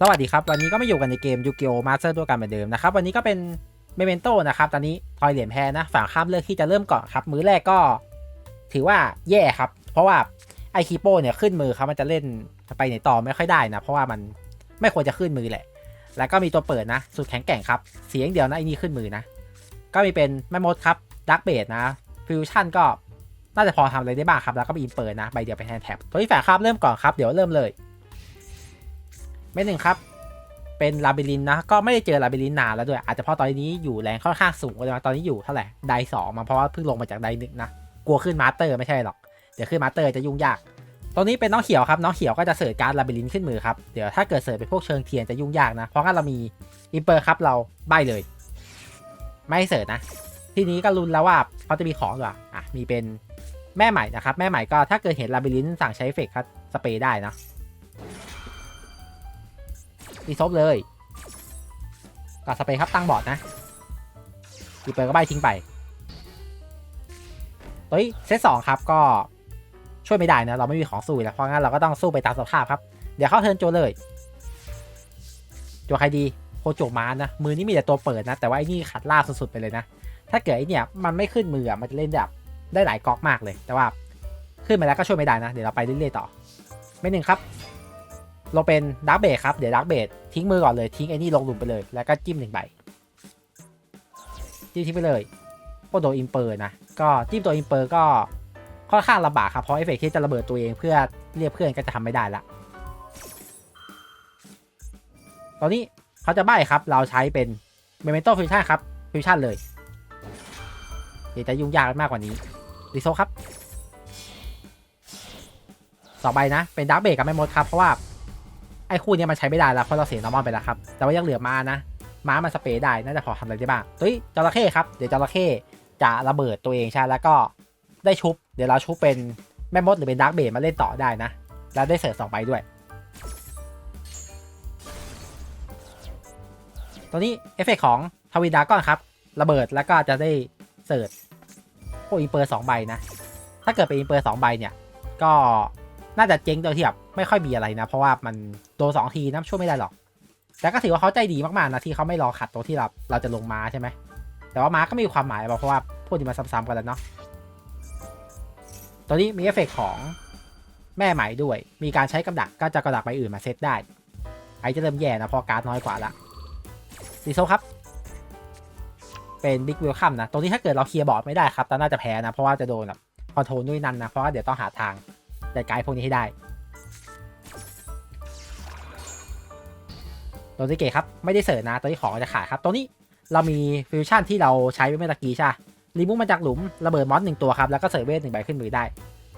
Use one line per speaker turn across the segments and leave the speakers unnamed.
สวัสดีครับ วันนี้ก็มาอยู่กันในเกมยูกิโอมาสเตอร์ด้วยกันเหมือนเดิมนะครับ วันนี้ก็เป็นเมเมนโตนะครับตอนนี้ทอยเหรียญแพ้นะฝั่งข้ามเลือกที่จะเริ่มก่อนครับ มือแรกก็ ถือว่าแย่ครับ เพราะว่าไอคีโปเนี่ยขึ้นมือครับมันจะเล่นไปไหนต่อไม่ค่อยได้นะ เพราะว่ามันไม่ควรจะขึ้นมือแหละ แล้วก็มีตัวเปิดนะสุดแข็งแกร่งครับ เสียงเดียวนะไอนี่ขึ้นมือนะ ก็มีเป็นแม่มดครับดักเบดนะฟิวชั่นก็น่าจะพอทำอะไรได้บ้างครับแล้วก็มีอินเปิดนะใบเดียวเป็นแฮนด์แท็บตัวที่แฝงครับเริ่มก่อนครับเดี๋ยวเริ่มเลย เม็ดหนึ่งครับ เป็นลาบิลินนะ ก็ไม่ได้เจอลาบิลินนานแล้วด้วย อาจจะเพราะตอนนี้อยู่แรงค่อนข้างสูงเลยตอนนี้อยู่เท่าไหร่ไดสองมาเพราะว่าเพิ่งลงมาจากไดหนึ่งนะ กลัวขึ้นมาสเตอร์ไม่ใช่หรอก เดี๋ยวขึ้นมาสเตอร์จะยุ่งยากตรงนี้เป็นน้องเขียวครับ น้องเขียวก็จะเสิร์ชการลาบิลินขึ้นมือครับ เดี๋ยวถ้าเกิดเสิร์ชเป็นพวกเชิงเทียนจะยุ่งยากนะ เพราะงั้นเรามีอิมเปอร์ครับเราใบเลย ไม่เสิร์ชนะ ทีนี้ก็ลุ้นแล้วว่าเขาจะมีของหรือเปล่าอะมีเป็นแม่ใหม่นะครับ แม่ใหม่ก็ถ้าเกิดเห็นลาบิลินสั่งใช้เฟกครับสเปรย์ได้นะ รีซบเลยก็สเปรย์ครับตั้งบอร์ดนะอีเปิดก็ใบทิ้งไปเฮ้ยเซตสองครับก็ช่วยไม่ได้นะเราไม่มีของสู้แล้วเพราะงั้นเราก็ต้องสู้ไปตามสภาพครับ เดี๋ยวเข้าเทิร์นโจเลยโจใครดีโคโจมานะมือนี้มีแต่ตัวเปิดนะ แต่ว่าไอ้นี่ขัดล่าสุดๆไปเลยนะ ถ้าเกิดไอ้เนี่ยมันไม่ขึ้นมืออะมันจะเล่นแบบได้หลายก๊อกมากเลย แต่ว่าขึ้นมาแล้วก็ช่วยไม่ได้นะ เดี๋ยวเราไปเรื่อยๆต่อ ไม่หนึ่งครับ ลงเป็นดักเบดครับ เดี๋ยวดักเบดทิ้งมือก่อนเลยทิ้งไอ้นี่ลงหลุมไปเลย แล้วก็จิ้มหนึ่งใบ จิ้มทิ้งไปเลยพวกตัวอิมเปอร์นะ ก็จิ้มตัวอิมเปอร์ก็ค่อนข้างลำบากครับ เพราะเอฟเฟกต์ที่จะระเบิดตัวเองเพื่อเรียกเพื่อนก็จะทำไม่ได้ละ ตอนนี้เขาจะใบ้ครับ เราใช้เป็นเมเมนโตฟิวชั่นครับฟิวชั่นเลย เดี๋ยวจะยุ่งยากมากกว่านี้รีโซครับสองใบนะ เป็นดักเบดกับแม่มดครับ เพราะว่า ไอ้คู่นี้มันใช้ไม่ได้แล้วเพราะเราเสียนอร์มอนไปแล้วครับแต่ว่ายังเหลือม้านะม้ามันสเปรย์ได้น่าจะพอทำอะไรได้บ้างเฮ้ยจระเข้ครับเดี๋ยวจระเข้จะระเบิดตัวเองใช่แล้วก็ได้ชุบ เดี๋ยวเราชุบเป็นแม่มดหรือเป็นดาร์กเบดมาเล่นต่อได้นะ แล้วได้เสิร์ฟสองใบด้วย ตัวนี้เอฟเฟกของทวินดาก้อนครับ ระเบิดแล้วก็จะได้เสิร์ฟพวกอินเปอร์สองใบนะ ถ้าเกิดเป็นอินเปอร์สองใบเนี่ย ก็น่าจะเจ๊งโดยที่แบบไม่ค่อยมีอะไรนะ เพราะว่ามัน โดนสองทีนะช่วยไม่ได้หรอก แต่ก็ถือว่าเขาใจดีมากๆนะที่เขาไม่รอขัดตัวที่เราเราจะลงม้าใช่ไหม แต่ว่าม้าก็มีความหมายเพราะว่าพวกนี้มันซ้ำๆกันแล้วเนาะตัวนี้มีเอฟเฟกของแม่ไหมด้วย มีการใช้กำดักก็จะกระดักใบอื่นมาเซตได้ ไอจะเริ่มแย่นะพอการ์ดน้อยกว่าละดีโซครับ เป็นบิ๊กเวลคัมนะ ตรงนี้ถ้าเกิดเราเคลียร์บอร์ดไม่ได้ครับตอนน่าจะแพ้นะ เพราะว่าจะโดนแบบคอนโทรลด้วยนันนะ เพราะว่าเดี๋ยวต้องหาทางจัดการพวกนี้ให้ได้ ตัวที่เกตครับ ไม่ได้เสิร์ชนะตัวที่ของจะขายครับ ตัวนี้เรามีฟิวชั่นที่เราใช้ไปเมื่อกี้ใช่รีมูฟมาจากหลุมระเบิดมอนหนึ่งตัวครับ แล้วก็เสิร์ฟเวทหนึ่งใบขึ้นมือได้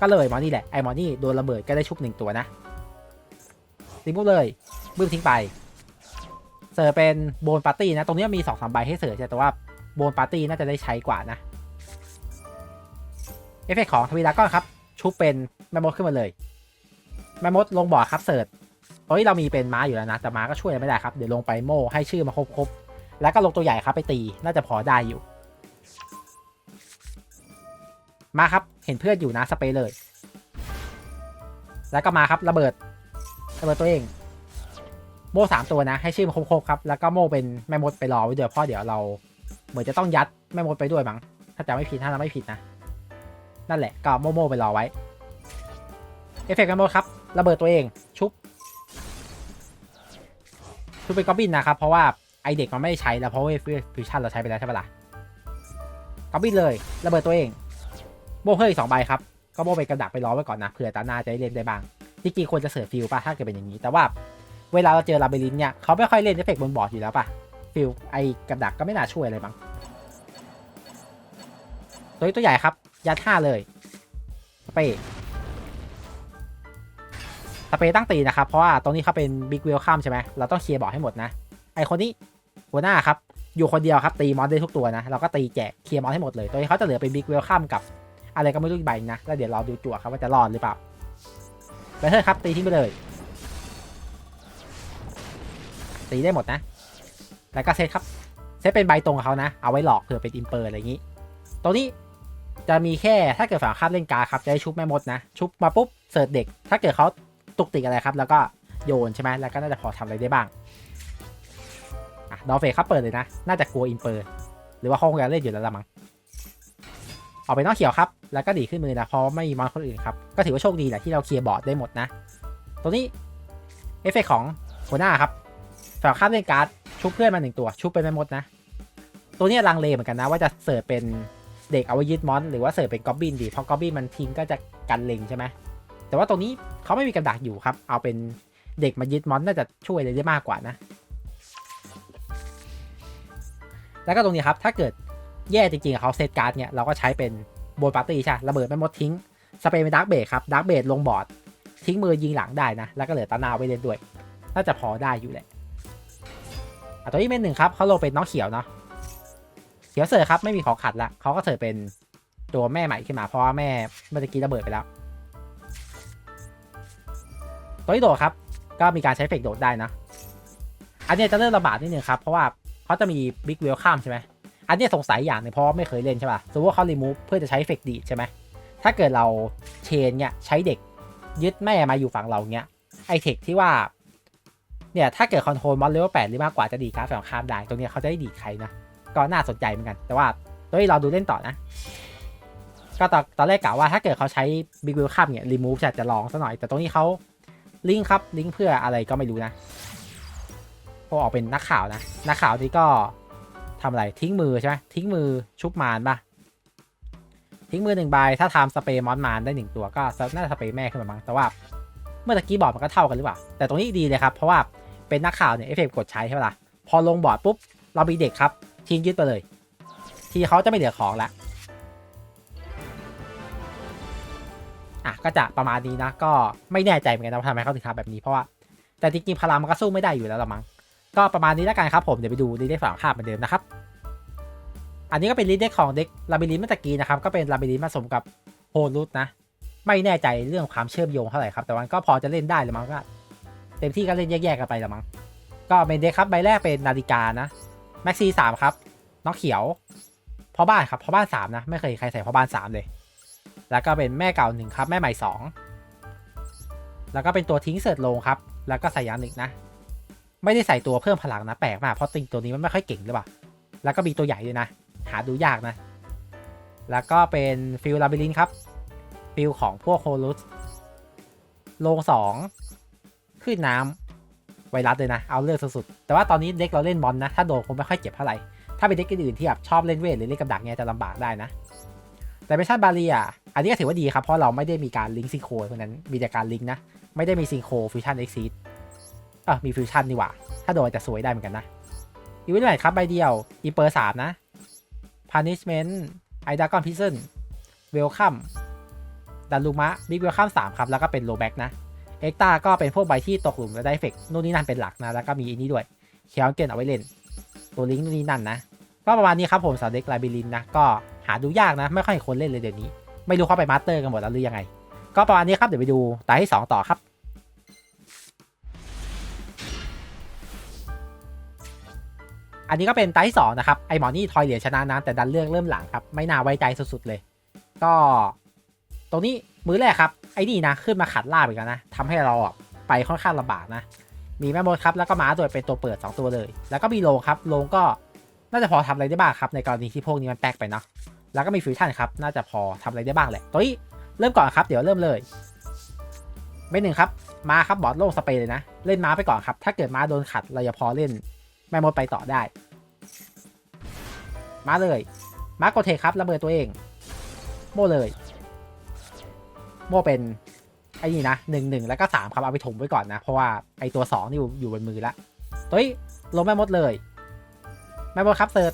ก็เลยมอนนี่แหละ ไอมอนนี่โดนระเบิดก็ได้ชุบหนึ่งตัวนะรีมูฟเลยบึ้มทิ้งไป เสิร์ฟเป็นโบนปาร์ตี้นะ ตรงนี้มีสองสามใบให้เสิร์ฟใช่แต่ว่าโบนปาร์ตี้น่าจะได้ใช้กว่านะ เอฟเฟกของทวีดาก้อนครับ ชุบเป็นแมมมดขึ้นมาเลยแมมมดลงบ่อครับเสิร์ฟ ชเฮ้เรามีเป็นม้าอยู่แล้วนะ แต่ม้าก็ช่วยไม่ได้ครับ เดี๋ยวลงไปโม่ให้ชื่อมาครบๆ แล้วก็ลงตัวใหญ่ครับไปตี น่าจะพอได้อยู่ มาครับ เห็นเพื่อนอยู่นะสเปรย์เลย แล้วก็มาครับระเบิด ระเบิดตัวเอง โม่สามตัวนะ ให้ชื่อมาครบๆครับ แล้วก็โม่เป็นแม่มดไปรอไว้เดี๋ยวพ่อเดี๋ยวเรา เหมือนจะต้องยัดแม่มดไปด้วยมั้ง ถ้าจะไม่ผิด ถ้าเราไม่ผิดนะ นั่นแหละ ก็โม่โม่ไปรอไว้ เอฟเฟกต์กันหมดครับ ระเบิดตัวเอง ชุบชุบเป็นกอบบินนะครับ เพราะว่าไอเด็กมันไม่ได้ใช้แล้วเพราะว่าฟิวชั่นเราใช้ไปแล้วใช่ปะล่ะกอบบินเลยระเบิดตัวเองโมเพิ่มอีกสองใบครับ ก็โมไปกระดักไปรอไว้ก่อนนะเผื่อตาหน้าจะได้เล่นได้บ้างที่จริงควรจะเสิร์ฟฟิลป่ะถ้าเกิดเป็นอย่างนี้ แต่ว่าเวลาเราเจอลาเบลินเนี่ยเขาไม่ค่อยเล่นเอฟเฟกบนบอร์ดอยู่แล้วป่ะฟิลไอกระดักก็ไม่น่าช่วยอะไรบ้างตัวตัวใหญ่ครับยัดห้าเลยสเป สเปรย์ตั้งตีนะครับ เพราะว่าตรงนี้เขาเป็นบิ๊กเวลคัมใช่ไหมเราต้องเคลียร์บอร์ดให้หมดนะ ไอคนนี้หัวหน้าครับ อยู่คนเดียวครับ ตีมอนได้ทุกตัวนะ เราก็ตีแจกเคลียร์มอนให้หมดเลย ตัวนี้เขาจะเหลือเป็นบิ๊กเวลคัมกับ อะไรก็ไม่รู้อีกใบนะ แล้วเดี๋ยวเราดูจั่วครับว่าจะรอดหรือเปล่าไปเถอะครับ ตีทิ้งไปเลย ตีได้หมดนะ แล้วก็เซตครับ เซตเป็นใบตรงเขานะ เอาไว้หลอกเผื่อเป็นอิมเปอร์อะไรอย่างนี้ตรงนี้จะมีแค่ถ้าเกิดฝั่งข้ามเล่นการครับจะได้ชุบแม่มดนะ ชุบมาปุ๊บเสิร์ชเด็ก ถ้าเกิดเขา ตุกติกอะไรครับ แล้วก็โยนใช่ไหมแล้วก็น่าจะพอทำอะไรได้บ้างอะดอลเฟครับเปิดเลยนะ น่าจะกลัวอินเปอร์หรือว่าเขาคงจะเล่นอยู่แล้วละมั้งออกไปนอกเขียวครับ แล้วก็ดีขึ้นมือนะ เพราะไม่มีมอนคนอื่นครับ ก็ถือว่าโชคดีแหละที่เราเคลียร์บอร์ดได้หมดนะ ตัวนี้เอฟเฟกของหัวหน้าครับฝั่งข้ามเล่นการ์ดชุบเพื่อนมาหนึ่งตัว ชุบไปไม่หมดนะ ตัวนี้ลังเลเหมือนกันนะ ว่าจะเสิร์ฟเป็นเด็กเอาไว้ยึดมอน หรือว่าเสิร์ฟเป็นกอบบินดี เพราะกอบบินมันทิ้งก็จะกันเล็งใช่ไหม แต่ว่าตรงนี้เขาไม่มีกำดักอยู่ครับ เอาเป็นเด็กมายึดมอนน่าจะช่วยอะไรได้มากกว่านะ แล้วก็ตรงนี้ครับ ถ้าเกิดแย่จริงๆเขาเซตการ์ดเนี่ย เราก็ใช้เป็นโบนปาร์ตี้ใช่ ระเบิดไม่มดทิ้ง สเปรย์เป็นดาร์กเบดครับดาร์กเบดลงบอร์ด ทิ้งมือยิงหลังได้นะ แล้วก็เหลือตานาไว้เล่นด้วย น่าจะพอได้อยู่แหละอะตัวนี้เป็นหนึ่งครับเขาลงเป็นน้องเขียวเนาะ เขียวเสิร์ฟครับไม่มีของขัดละเขาก็เสิร์ฟเป็นตัวแม่ใหม่ขึ้นมาเพราะว่าแม่เมื่อกี้ระเบิดไปแล้ว ตัวที่โดดครับ ก็มีการใช้เฟกโดดได้นะ อันนี้จะเริ่มระบาดนิดนึงครับ เพราะว่าเขาจะมีบิ๊กเวลข้ามใช่ไหมอันนี้สงสัยอย่างนึงเพราะไม่เคยเล่นใช่ป่ะสมมติว่าเขารีมูฟเพื่อจะใช้เฟกดีใช่ไหมถ้าเกิดเราเชนเนี่ยใช้เด็กยึดแม่มาอยู่ฝั่งเราเนี้ยไอเทคที่ว่าเนี่ยถ้าเกิดคอนโทรลมอนเลเวลแปดหรือมากกว่าจะดีการ์ดฝั่งข้ามได้ตรงนี้เขาจะได้ดีใครนะก็น่าสนใจเหมือนกัน แต่ว่าตัวนี้เราดูเล่นต่อนะ ก็ตอนตอนแรกกะว่าถ้าเกิดเขาใช้บิ๊กเวลข้ามเนี่ยรีมูฟจะจะลองซะหน่อย แต่ตรงนี้เขา ลิงครับลิงเพื่ออะไรก็ไม่รู้นะเพราะออกเป็นนักข่าวนะนักข่าวที่ก็ทำอะไรทิ้งมือใช่ไหมทิ้งมือชุบมารปะทิ้งมือหนึ่งใบถ้าทำสเปรย์มอนมารได้หนึ่งตัวก็น่าจะสเปรย์แม่ขึ้นมาบ้างแต่ว่าเมื่อตะกี้บอร์ดมันก็เท่ากันหรือเปล่า แต่ตรงนี้ดีเลยครับ เพราะว่าเป็นนักข่าวเนี่ยเอฟเฟกกดใช้ใช่ไหมล่ะพอลงบอร์ดปุ๊บเรามีเด็กครับ ทิ้งยึดไปเลย ทีเขาจะไม่เหลือของละ อะก็จะประมาณนี้นะ ก็ไม่แน่ใจเหมือนกันว่าทำไมเขาถึงทำแบบนี้เพราะว่าแต่จริงๆพลังมันก็สู้ไม่ได้อยู่แล้วละมั้งก็ประมาณนี้แล้วกันครับผมเดี๋ยวไปดูรีเด็กฝั่งข้ามเหมือนเดิมนะครับอันนี้ก็เป็นรีเด็กของเด็กลาบิลินเมื่อตะกี้นะครับก็เป็นลาบิลินผสมกับโฮลูตนะ ไม่แน่ใจเรื่องความเชื่อมโยงเท่าไหร่ครับแต่มันก็พอจะเล่นได้เลยมั้งก็เต็มที่ก็เล่นแยกๆกันไปละมั้งก็เป็นเด็กครับใบแรกเป็นนาฬิกานะแม็กซี่สามครับน้องเขียวพ่อบ้านครับพ่อบ้านสามนะไม่เคยใครใส่พ่อบ้านสามเลย แล้วก็เป็นแม่เก่าหนึ่งครับแม่ใหม่สองแล้วก็เป็นตัวทิ้งเสิร์ตลงครับ แล้วก็ใส่ยางหนึ่งนะ ไม่ได้ใส่ตัวเพิ่มพลังนะแปลกมากเพราะติงตัวนี้มันไม่ค่อยเก่งหรือเปล่าแล้วก็มีตัวใหญ่ด้วยนะ หาดูยากนะ แล้วก็เป็นฟิลลาบิลินครับ ฟิลของพวกโฮลุสลงสองขึ้นน้ำไวรัสเลยนะ เอาเลือกสุดๆแต่ว่าตอนนี้เด็กเราเล่นบอลนะ ถ้าโดนคงไม่ค่อยเจ็บเท่าไหร่ถ้าเป็นเด็กอื่นที่แบบชอบเล่นเวทหรือเล่นกับดักเนี่ยจะลำบากได้นะแต่เมชั่นบาเรีย อันนี้ก็ถือว่าดีครับ เพราะเราไม่ได้มีการลิงก์ซิงโครเพราะนั้นมีแต่การลิงก์นะ ไม่ได้มีซิงโครฟิวชั่นเอ็กซีดอะมีฟิวชั่นนี่หว่า ถ้าโดนจะสวยได้เหมือนกันนะอีเวนต์ใหม่ครับใบเดียวอีเปอร์สามนะ punishment ไอดากอนพิซเซนเวลคัมดันลูมะบิ๊กเวลข้ามสามครับแล้วก็เป็นโลแบ็กนะเอ็กตาก็เป็นพวกใบที่ตกหลุมแล้วได้เฟกต์นู่นนี่นั่นเป็นหลักนะแล้วก็มีอันนี้ด้วยเคียวเกนเอาไว้เล่น ตัวลิงก์นู่นนี่นั่นนะก็ประมาณนี้ครับผมสาวเด็กไลบิลินนะก็หาดูยากนะ ไม่ค่อยคนเล่นเลยเดี๋ยวนี้ ไม่รู้เขาไปมาสเตอร์กันหมดแล้วหรือยังไง ก็ประมาณนี้ครับเดี๋ยวไปดูตาที่ 2 ต่อครับอันนี้ก็เป็นตาที่สองนะครับ ไอหมอนี่ทอยเหรียญชนะนะแต่ดันเรื่องเริ่มหลังครับ ไม่น่าไว้ใจสุดๆเลย ก็ ตรงนี้มือแรกครับ ไอนี่นะ ขึ้นมาขัดล่าบอีกแล้วนะทำให้เราไปค่อนข้างลำบากนะ มีแม่มดครับ แล้วก็ม้าโดยเป็นตัวเปิด 2 ตัวเลย แล้วก็มีโลงครับ โลงก็น่าจะพอทำอะไรได้บ้างครับ ในกรณีที่พวกนี้มันแปลกไปเนาะ แล้วก็มีฟิวชั่นครับ น่าจะพอทำอะไรได้บ้างแหละตัวนี้เริ่มก่อนครับ เดี๋ยวเริ่มเลยไม่หนึ่งครับ มาครับบอดโล่งสเปรย์เลยนะ เล่นม้าไปก่อนครับ ถ้าเกิดม้าโดนขัด เราจะพอเล่นแม่มดไปต่อได้ ม้าเลย ม้าโกเทครับระเบิดตัวเอง โม่เลย โม่เป็นไอ้นี่นะหนึ่งหนึ่งแล้วก็สามครับ เอาไปถมไว้ก่อนนะ เพราะว่าไอตัวสองนี่อยู่บนมือละเฮ้ลงแม่มดเลย แม่มดครับเซิร์ช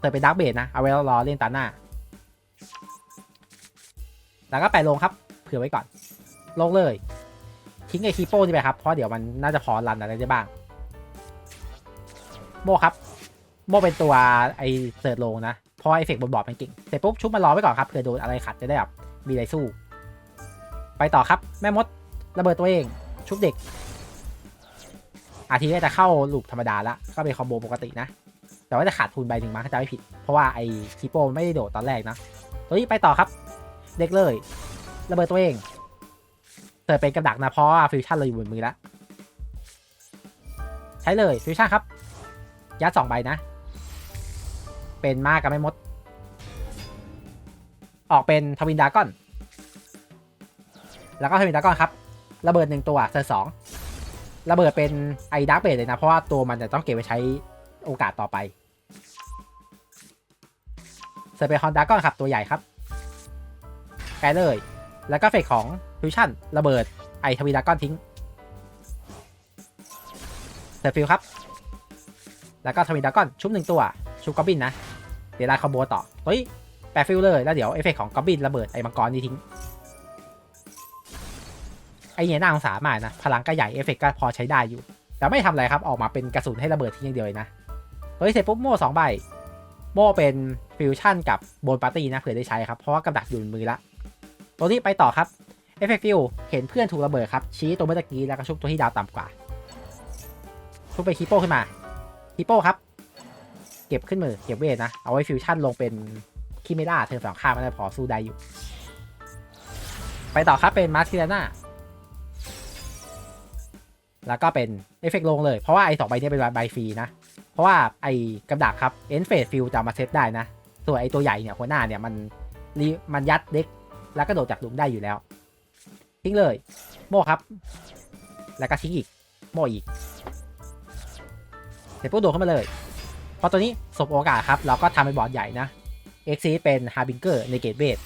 เซิร์ชเป็นดักเบดนะ เอาไว้รอเล่นตาหน้า แล้วก็แปลงครับ เผื่อไว้ก่อน ลงเลย ทิ้งไอคีโป้นี่ไปครับ เพราะเดี๋ยวมันน่าจะพอรันอะไรได้บ้าง โมครับ โมเป็นตัวไอเซิร์ชลงนะ เพราะไอเฟกบนบอร์ดมันเก่ง เสร็จปุ๊บชุบมารอไว้ก่อนครับ เผื่อโดนอะไรขัดจะได้แบบมีอะไรสู้ ไปต่อครับ แม่มดระเบิดตัวเอง ชุบเด็กอาทีนี้จะเข้าลูปธรรมดาละ ก็เป็นคอมโบปกตินะ แต่ว่าจะขาดทุนใบหนึ่งมาถ้าจะไม่ผิด เพราะว่าไอ้คิโปไม่ได้โดดตอนแรกนะ ตัวนี้ไปต่อครับ เด็กเลยระเบิดตัวเองเติดเป็นกระดักนะเพราะว่าฟิวชั่นเราอยู่บนมือแล้ว ใช้เลยฟิวชั่นครับ ยัดสองใบนะ เป็นมากกับไม่มด ออกเป็นทวินดากอน แล้วก็ทวินดากอนครับ ระเบิดหนึ่งตัวเซอร์สองระเบิดเป็นไอดักเบดเลยนะ เพราะว่าตัวมันจะต้องเก็บไว้ใช้โอกาสต่อไป เซอร์เปฮอนดากอนครับตัวใหญ่ครับแปลเลย แล้วก็เฟกของฟิวชั่นระเบิดไอทวินดากอนทิ้งเซฟิลครับ แล้วก็ทวินดากอนชุบหนึ่งตัวชุบกอบบินนะ เดี๋ยวไล่คอมโบต่อเฮ้ยแปะฟิลเลยแล้วเดี๋ยวเอฟเฟกของกอบบินระเบิดไอมังกรนี่ทิ้งไอเนี่ยน่าสงสารมากนะ พลังก็ใหญ่เอฟเฟกก็พอใช้ได้อยู่ แต่ไม่ทำอะไรครับ ออกมาเป็นกระสุนให้ระเบิดทิ้งอย่างเดียวเลยนะ เฮ้ย เสร็จปุ๊บโม่สองใบ โม่เป็นฟิวชั่นกับโบนปาร์ตี้นะเผื่อได้ใช้ครับ เพราะว่ากับดักอยู่ในมือละ ตัวนี้ไปต่อครับเอฟเฟกฟิลเห็นเพื่อนถูกระเบิดครับ ชี้ตัวเมื่อกี้แล้วก็ชุบตัวที่ดาวต่ำกว่า ชุบไปคีโป้ขึ้นมาคีโป้ครับ เก็บขึ้นมือเก็บเวทนะ เอาไว้ฟิวชั่นลงเป็นคิเมราเธอฝั่งข้ามไม่ได้พอสู้ได้อยู่ ไปต่อครับเป็นมาร์ติลาน่าแล้วก็เป็นเอฟเฟกลงเลย เพราะว่าไอ้สองใบนี้เป็นใบฟรีนะ ราะว่าไอ้กำดักครับเอ็นเฟสฟิลจะมาเซตได้นะ ส่วนไอ้ตัวใหญ่เนี่ยหัวหน้าเนี่ยมันรีมันยัดเด็กแล้วก็โดดจากหลุมได้อยู่แล้ว ทิ้งเลย โม่ครับ แล้วก็ทิ้งอีก โม่อีก เสร็จปุ๊บโดดขึ้นมาเลย พอตัวนี้สบโอกาสครับ เราก็ทำเป็นบอร์ดใหญ่นะเอ็กซีเป็นฮาร์บิงเกอร์ในเกตเบส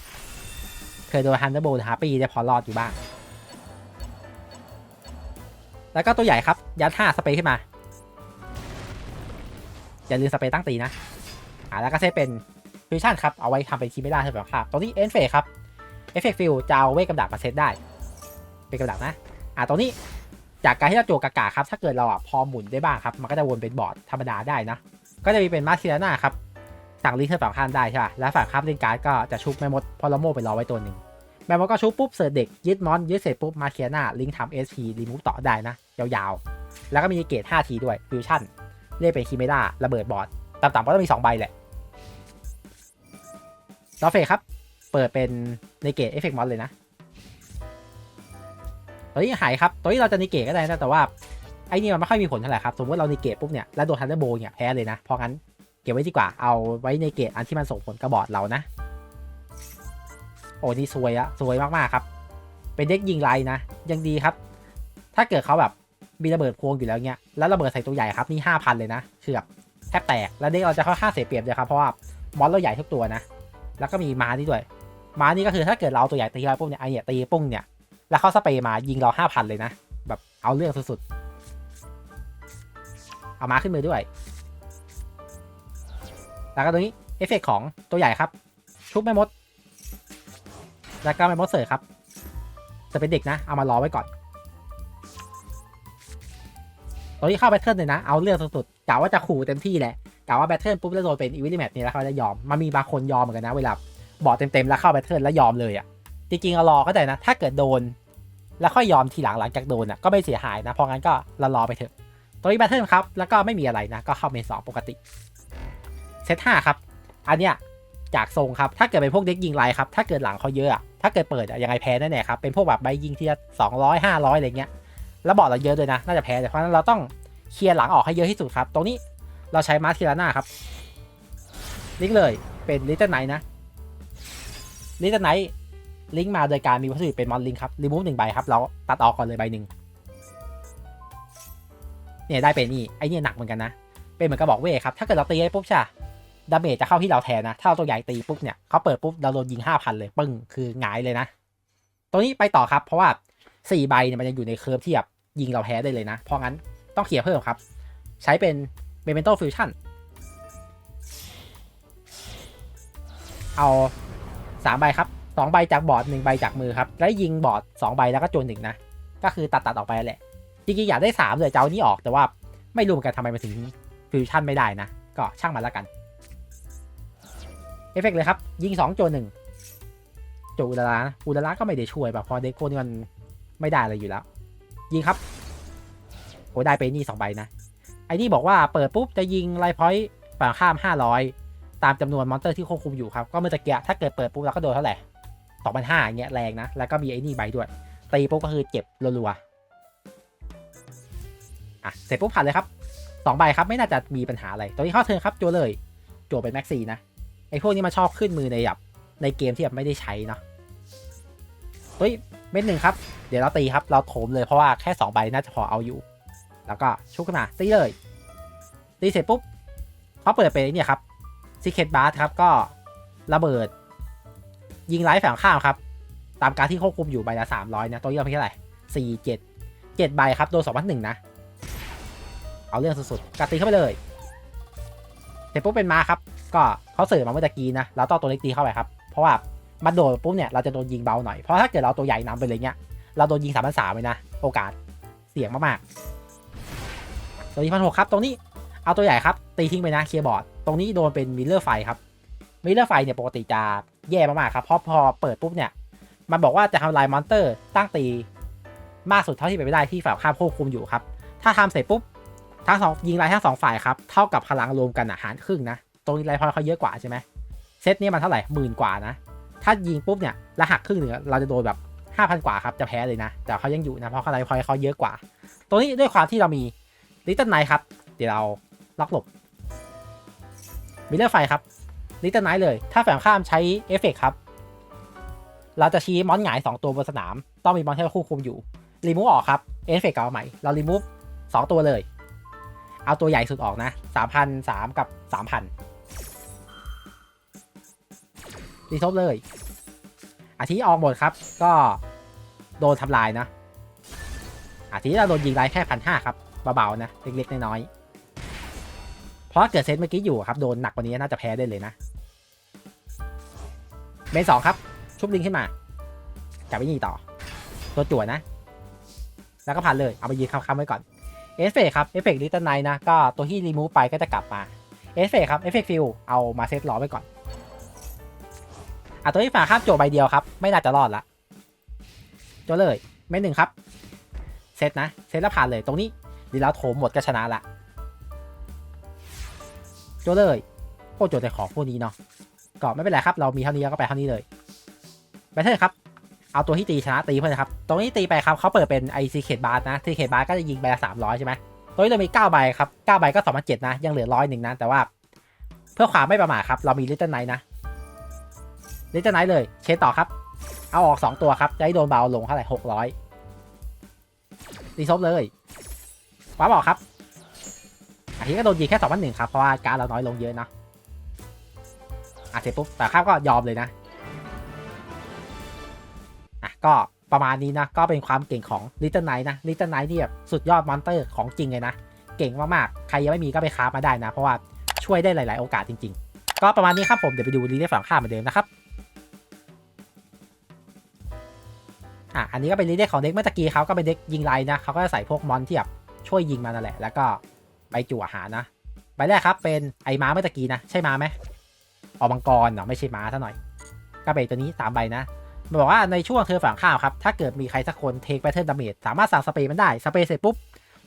เคยโดนฮันเดอร์โบลฮาร์ปีได้พอรอดอยู่บ้าง แล้วก็ตัวใหญ่ครับ ยัดห้าสเปรย์ขึ้นมา อย่าลืมสเปรย์ตั้งตีนะอ่าแล้วก็เซตเป็นฟิวชั่นครับ เอาไว้ทำเป็นคีไม่ได้ใช่ไหมครับตัวนี้เอ็นเฟครับเอฟเฟกฟิลจะเอาเวทกำดักมาเซตได้ เป็นกำดักนะ อ่าตัวนี้จากการที่เราโจกกากาครับ ถ้าเกิดเราอะพอหมุนได้บ้างครับ มันก็จะวนเป็นบอร์ดธรรมดาได้นะ ก็จะมีเป็นมาสซิลาน่าครับสั่งลิงก์เธอฝั่งข้ามได้ใช่ป่ะ แล้วฝั่งข้ามเล่นการ์ดก็จะชุบแม่มดพอลโมไปรอไว้ตัวหนึ่งแม่มดก็ชุบปุ๊บเสิร์ชเด็กยึดมอนยึดเสร็จปุ๊บมาเคียนาลิงก์ทำเอสพีรีมูฟต่อได้นะยาวๆ แล้วก็มีเกรด5ทีด้วยฟิวชั่น เรียกเป็นคีเมล่าระเบิดบอร์ดต่ำๆก็ต้องมี 2 ใบแหละลอเฟครับ เปิดเป็นในเกตเอฟเฟกต์มอนเลยนะ ตัวนี้หายครับ ตัวนี้เราจะนิเกตก็ได้นะ แต่ว่า ไอ้นี่มันไม่ค่อยมีผลเท่าไหร่ครับ สมมติเรานิเกตปุ๊บเนี่ย แล้วโดนทันเดอร์โบเนี่ยแพ้เลยนะ เพราะงั้นเก็บไว้ดีกว่า เอาไว้ในเกตอันที่มันส่งผลกระบอดเรานะ โอ้นี่ซวยอะซวยมากๆครับ เป็นเด็กยิงไลนะ ยังดีครับ ถ้าเกิดเขาแบบ มีระเบิดพวงอยู่แล้วเนี่ยแล้วระเบิดใส่ตัวใหญ่ครับนี่ห้าพันเลยนะคือแบบแทบแตกแล้วเด็กเราจะค่อนข้างเสียเปรียบเลยครับเพราะว่ามอนเราใหญ่ทุกตัวนะ แล้วก็มีม้านี่ด้วยม้านี่ก็คือถ้าเกิดเราตัวใหญ่ตีเราปุ๊บเนี่ยไอเนี่ยตีปุ้งเนี่ยแล้วเขาสเปรย์มายิงเราห้าพันเลยนะแบบเอาเรื่องสุดๆเอาม้าขึ้นมือด้วย แล้วก็ตัวนี้เอฟเฟกของตัวใหญ่ครับ ชุบแม่มด แล้วก็แม่มดเสิร์ฟครับจะเป็นเด็กนะเอามารอไว้ก่อน ตัวนี้เข้าแบทเทิลเลยนะ เอาเรื่องสุดๆกะว่าจะขู่เต็มที่แหละกะว่าแบทเทิลปุ๊บแล้วโดนเป็นอีวิลิแมทนี่แล้วเขาจะยอมมันมีบางคนยอมเหมือนกันนะเวลาบอดเต็มๆแล้วเข้าแบทเทิลแล้วยอมเลยอะ่ะจริงๆรารอก็ได้นะ ถ้าเกิดโดน แล้วค่อยยอมทีหลังหลังจากโดนอะก็ไม่เสียหายนะ เพราะงั้นก็รารอไปเถอะ ตัวนี้แบทเทิลครับ แล้วก็ไม่มีอะไรนะ ก็เข้าเมนสองปกติเซตห้าครับ อันเนี้ยจากทรงครับ ถ้าเกิดเป็นพวกเด็กยิงไลครับ ถ้าเกิดหลังเขาเยอะอะ ถ้าเกิดเปิดอะยังไงแพ้แน่ๆครับ เป็นพวกแบบใบยิงที่สองร้อยห้าร้อยอะไรเงี้ย แล้วบอร์ดเราเยอะด้วยนะ น่าจะแพ้แต่เพราะนั้นเราต้องเคลียร์หลังออกให้เยอะที่สุดครับ ตรงนี้เราใช้มาสคิลาน่าครับลิงก์เลยเป็นลิตเติ้ลไนท์นะลิตเติ้ลไนท์ลิงก์มาโดยการมีวัตถุดิบเป็นมอนลิงก์ครับรีมูฟหนึ่งใบครับเราตัดออกก่อนเลยใบหนึ่งเนี่ยได้เป็นนี่ไอเนี่ยหนักเหมือนกันนะ เป็นเหมือนกระบอกเวทครับถ้าเกิดเราตีไอ้ปุ๊บใช่ดาเมจจะเข้าที่เราแทนนะ ถ้าเราตัวใหญ่ตีปุ๊บเนี่ยเขาเปิดปุ๊บเราโดนยิงห้าพันเลยปึ้งคือหงายเลยนะ ตรงนี้ไปต่อครับ เพราะว่าสี่ใบเนี่ยมันยังอยู่ในเคิร์ฟที่แบบ ยิงเราแพ้ได้เลยนะ เพราะงั้นต้องเขี่ยร์เพิ่มครับ ใช้เป็นเมเมนโตฟิวชั่นเอาสามใบครับสองใบจากบอร์ดหนึ่งใบจากมือครับ แล้วยิงบอร์ดสองใบแล้วก็โจนหนึ่งนะ ก็คือตัดตัดออกไปแหละ จริงๆอยากได้สามเลยจะเอานี้ออกแต่ว่าไม่รู้เหมือนกันทำไมมันถึงฟิวชั่นไม่ได้นะ ก็ช่างมันแล้วกัน เอฟเฟกเลยครับ ยิงสองโจนหนึ่งโจอุดารานะอุดาราก็ไม่ได้ช่วยแบบพอเด็กโกนี่มันไม่ได้อะไรอยู่แล้ว ยิงครับโอ้ได้ไปนี่สองใบนะ ไอ้นี่บอกว่าเปิดปุ๊บจะยิงไลพอยต์ฝั่งข้าม 500 ตามจำนวนมอนเตอร์ที่ควบคุมอยู่ครับ ก็เมื่อตะเกียถ้าเกิดเปิดปุ๊บเราก็โดนเท่าไหร่สองพันห้าเงี้ยแรงนะ แล้วก็มีไอ้นี่ใบด้วย ตีปุ๊บก็คือเจ็บรัวๆ อะ เสร็จปุ๊บผ่านเลยครับสองใบครับไม่น่าจะมีปัญหาอะไรตอนนี้เข้าเทิร์นครับจัวเลยจัวเป็นแม็กซี่นะ ไอพวกนี้มันชอบขึ้นมือในแบบในเกมที่แบบไม่ได้ใช้เนาะเฮ้ย เม็ดหนึ่งครับ เดี๋ยวเราตีครับ เราโถมเลยเพราะว่าแค่สองใบน่าจะพอเอาอยู่ แล้วก็ชุกขึ้นมาตีเลย ตีเสร็จปุ๊บเขาเปิดไปเนี่ยครับซีเค t บาร์ครับก็ระเบิด ยิงไลฟ์ฝั่งข้ามครับ ตามการที่ควบคุมอยู่ใบละสามร้อยนะตัวนี้เราเพียงเท่าไหร่สี่เจ็ดเจ็ดใบครับโดนสองพันหนึ่งนะ เอาเรื่องสุดๆกัดตีเข้าไปเลยเสร็จปุ๊บเป็นมาครับ ก็เขาเสิร์ฟมาเมื่อตะกี้นะ แล้วต่อตัวเล็กตีเข้าไปครับ เพราะว่า มาโดดปุ๊บเนี่ยเราจะโดนยิงเบาหน่อย เพราะถ้าเกิดเราตัวใหญ่นำไปเลยเนี่ยเราโดนยิงสามพันสามเลยนะโอกาสเสี่ยงมากๆตัวนี้พันหกครับตรงนี้เอาตัวใหญ่ครับตีทิ้งไปนะเคียร์บอร์ดตรงนี้โดนเป็นมิลเลอร์ไฟครับมิลเลอร์ไฟเนี่ยปกติจะแย่มากๆครับเพราะพอเปิดปุ๊บเนี่ยมันบอกว่าจะทำลายมอนเตอร์ตั้งตีมากสุดเท่าที่เป็นไปได้ที่ฝ่ายข้ามควบคุมอยู่ครับ ถ้าทำเสร็จปุ๊บทั้งสองยิงรายทั้งสองฝ่ายครับเท่ากับพลังรวมกันอะหารครึ่งนะ ตรงนี้รายพอยเขาเยอะกว่าใช่ไหมเซตนี้มันเท่าไหร่หมื่นกว่านะ ถ้ายิงปุ๊บเนี่ยแล้วหักครึ่งหนึ่งอเราจะโดนแบบห้าพันกว่าครับจะแพ้เลยนะ แต่เขายังอยู่นะ เพราะเขารายพอยเขาเยอะกว่าตรงนี้ด้วยความที่เรามีลิตเติ้ลไนท์ครับ เดี๋ยวเราล็อกหลบมิเลอร์ไฟครับลิตเติ้ลไนท์เลย ถ้าแฝงข้ามใช้เอฟเฟกครับเราจะชี้มอนหงาย 2 ตัวบนสนาม ต้องมีมอนที่เราควบคุมอยู่รีมูฟออกครับเอฟเฟกต์เอาใหม่เรารีมูฟ2ตัวเลย เอาตัวใหญ่สุดออกนะ3,003กับ 3,000 รีทบเลย อาทิออกหมดครับ ก็โดนทำลายนะ อาทิเราโดนยิงไรแค่พันห้าครับเบาๆนะ เล็กๆน้อยๆเพราะเกิดเซตเมื่อกี้อยู่ครับ โดนหนักกว่านี้น่าจะแพ้ได้เลยนะเบนสองครับ ชุบลิงขึ้นมาจับไปยิงต่อ ตัวจั่วนะ แล้วก็ผ่านเลย เอาไปยืนค้ำๆไว้ก่อนเอฟเฟกครับเอฟเฟกลิตเติ้ลไนนะ ก็ตัวที่รีมูฟไปก็จะกลับมาเอฟเฟกครับเอฟเฟกฟิลเอามาเซตล้อไว้ก่อน อะตัวที่ฝาข้ามโจใบเดียวครับ ไม่น่าจะรอดละโจเลยไม่หนึ่งครับ เซตนะเซตแล้วผ่านเลยตรงนี้ดีแล้วโถมหมดก็ชนะละโจเลยโคตรโจแต่ของพวกนี้เนาะก็ไม่เป็นไรครับเรามีเท่านี้ก็ไปเท่านี้เลยแบทเทิลครับเอาตัวที่ตีชนะตีเพื่อนครับ ตรงนี้ตีไปครับเขาเปิดเป็นไอซีเคดบาร์นะซีเคดบาร์ก็จะยิงใบละสามร้อยใช่ไหมตัวนี้เรามีเก้าใบครับเก้าใบก็สองพันเจ็ดนะ ยังเหลือร้อยหนึ่งนะ แต่ว่า เพื่อความไม่ประมาทครับ เรามีลิตเติ้ลไนท์นะ ลิเติ้ลไนท์เลย เชนต่อครับ เอาออกสองตัวครับ จะให้โดนเบาลงเท่าไหร่หกร้อยรีซบเลยว้าบอกครับอันนี้ก็โดนยิงแค่สองพันหนึ่งครับ เพราะว่าการเราน้อยลงเยอะนะอะเสร็จปุ๊บ แต่ข้ามก็ยอมเลยนะอะก็ประมาณนี้นะ ก็เป็นความเก่งของ Little Knight นะ Little Knight ที่แบบสุดยอดมอนเตอร์ของจริงเลยนะ เก่งมากๆ ใครยังไม่มีก็ไปครามาได้นะ เพราะว่าช่วยได้หลาย ๆ โอกาสจริง ๆ ก็ประมาณนี้ครับผม เดี๋ยวไปดูรีเลย์ฝั่งข้ามเหมือนเดิมนะครับ อะอันนี้ก็เป็นรีเลย์ของเด็กเมื่อตะกี้เขาก็เป็นเด็กยิงไลน์นะเขาก็จะใส่พวกมอนที่แบบช่วยยิงมานั่นแหละ แล้วก็ใบจั่วหานะใบแรกครับเป็นไอ้ม้าเมื่อตะกี้นะ ใช่ม้าไหมออมังกรเนาะไม่ใช่ม้าซะหน่อย ก็เป็นตัวนี้สามใบนะมันบอกว่าในช่วงเธอฝั่งข้ามครับ ถ้าเกิดมีใครสักคนเทคแพทเทิร์นดาเมจสามารถสั่งสเปรย์มันได้ สเปรย์เสร็จปุ๊บ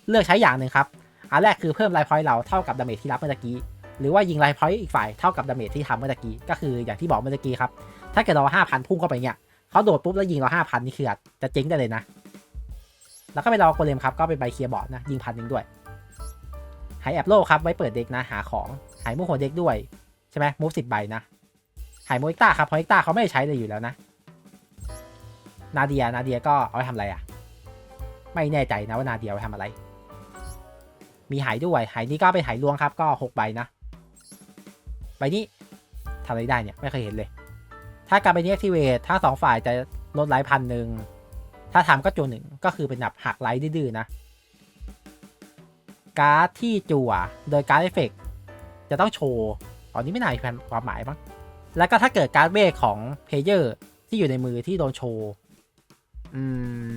เลือกใช้อย่างหนึ่งครับ อันแรกคือเพิ่มไลฟ์พอยต์เราเท่ากับดาเมจที่รับเมื่อกี้ หรือว่ายิงไลฟ์พอยต์อีกฝ่ายเท่ากับดาเมจที่ทำเมื่อกี้ ก็คืออย่างที่บอกเมื่อกี้ครับ ถ้าเกิดเราห้าพันพุ่งเข้าไปเนี่ย เขาโดดปุ๊บแล้วยิงเราห้าพันนี่คืออาจจะเจ๊งได้เลยนะ แล้วก็ไปรอโกเลมครับ ก็เป็นใบเคลียร์บอร์ดนะ ยิงพันหนึ่งด้วย หายแอบโลครับ ไว้เปิดเด็กนะ หาของ หายมูหัวเด็กด้วย ใช่ไหมมูฟสิบใบนะ หายโมอิกต้าครับเพราะอิกต้าเขาไม่ได้ใช้เลยอยู่แล้วนะ นาเดีย นาเดียก็เอาไปทำอะไรอะไม่แน่ใจนะว่านาเดียเอาไปทำอะไร มีหายด้วย หายนี้ก็เป็นหายลวงครับ ก็หกใบนะ ใบนี้ทำอะไรได้เนี่ย ไม่เคยเห็นเลย ถ้าการไปนี้ activate ถ้าสองฝ่ายจะลดไลฟ์พันหนึ่งถ้าทำก็จัวหนึ่งก็คือเป็นแบบหักไลฟ์ดื้อนะ การ์ดที่จั่วโดยการ์ดเอฟเฟกจะต้องโชว์ตอนนี้ไม่นานความหมายมั้งแล้วก็ถ้าเกิดการ์ดเวทของเพลเยอร์ที่อยู่ในมือที่โดนโชว์อืม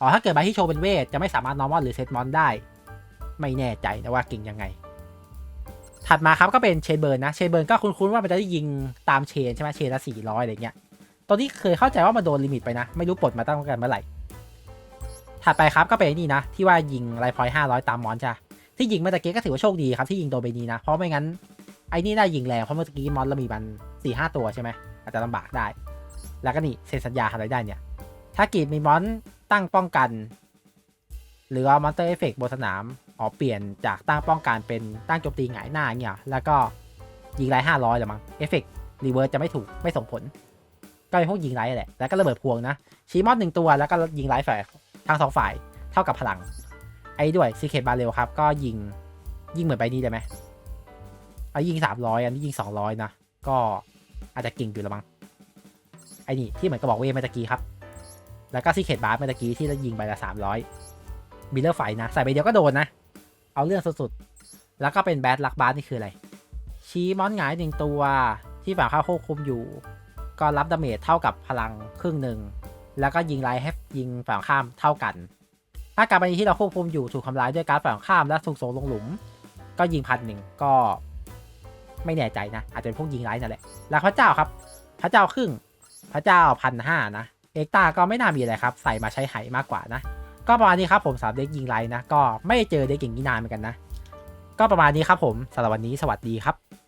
อ๋อถ้าเกิดใบที่โชว์เป็นเวทจะไม่สามารถ normal หรือเซตมอนได้ ไม่แน่ใจนะว่าเก่งยังไง ถัดมาครับก็เป็นเชนเบิร์นนะ เชนเบิร์นก็คุ้นๆว่ามันจะได้ยิงตามเชนใช่ไหมเชนละสี่ร้อยอะไรเงี้ย ตอนนี้เคยเข้าใจว่ามันโดนลิมิตไปนะ ไม่รู้ปลดมาตั้งแต่เมื่อไหร่ ถัดไปครับก็เป็นนี่นะ ที่ว่ายิงไลฟ์พอยห้าร้อยตามมอนใช่ที่ยิงเมื่อตะกี้ก็ถือว่าโชคดีครับที่ยิงโดนไปนี้นะ เพราะไม่งั้นไอ้นี่ได้ยิงแรงเพราะเมื่อกี้มอนเรามีบันสี่ห้าตัวใช่ไหมอาจจะลำบากได้ แล้วก็นี่เซ็นสัญญาอะไรได้เนี่ย ถ้ากีดมีมอนตั้งป้องกัน หรือว่ามอนเตอร์เอฟเฟกบนสนาม อ๋อเปลี่ยนจากตั้งป้องกันเป็นตั้งโจมตีหงายหน้าเนี่ยแล้วก็ยิงไรห้าร้อยละมั้งเอฟเฟกต์รีเวิร์สจะไม่ถูกไม่ส่งผล ก็เป็นพวกยิงไรแหละ แล้วก็ระเบิดพวงนะชี้มอดหนึ่งตัวแล้วก็ยิงไรฝ่ายทั้งสองฝ่ายเท่ากับพลัง ไอ้ด้วยซีเคทบาเรลครับ ก็ยิงยิงเหมือนไปนี้ได้ไหมไอ้ยิงสามร้อยอันนี้ยิงสองร้อยนะ ก็อาจจะเก่งอยู่ละมั้งไอ้นี่ที่เหมือนกระบอกเวเมื่อตะกี้ครับ แล้วก็ซีเคทบาร์เมื่อตะกี้ที่เรายิงไปละสามร้อยบิลเลอร์ไฟนะ ใส่ไปเดียวก็โดนนะ เอาเรื่องสุดๆ แล้วก็เป็นแบดลักบาร์นี่คืออะไร ชี้มอนหงายหนึ่งตัวที่ฝั่งข้าควบคุมอยู่ ก็รับดาเมจเท่ากับพลังครึ่งหนึ่ง แล้วก็ยิงไลท์ให้ยิงฝั่งข้ามเท่ากัน ถ้าการบันที่เราควบคุมอยู่ถูกทำลายด้วยการฝั่งข้ามและถูกส่งลงหลุม ก็ยิงพันหนึ่งก็ ไม่แน่ใจนะ อาจจะเป็นพวกยิงไลท์นั่นแหละแล้วพระเจ้าครับ พระเจ้าครึ่ง พระเจ้าพันห้านะ เอกตาก็ไม่น่ามีอะไรครับ ใส่มาใช้ไหมากกว่านะ ก็ประมาณนี้ครับผมสำหรับเด็กยิงไรนะ ก็ไม่เจอเด็กอย่งนี้นานเหมือนกันนะ ก็ประมาณนี้ครับผมสำหรับวันนี้สวัสดีครับ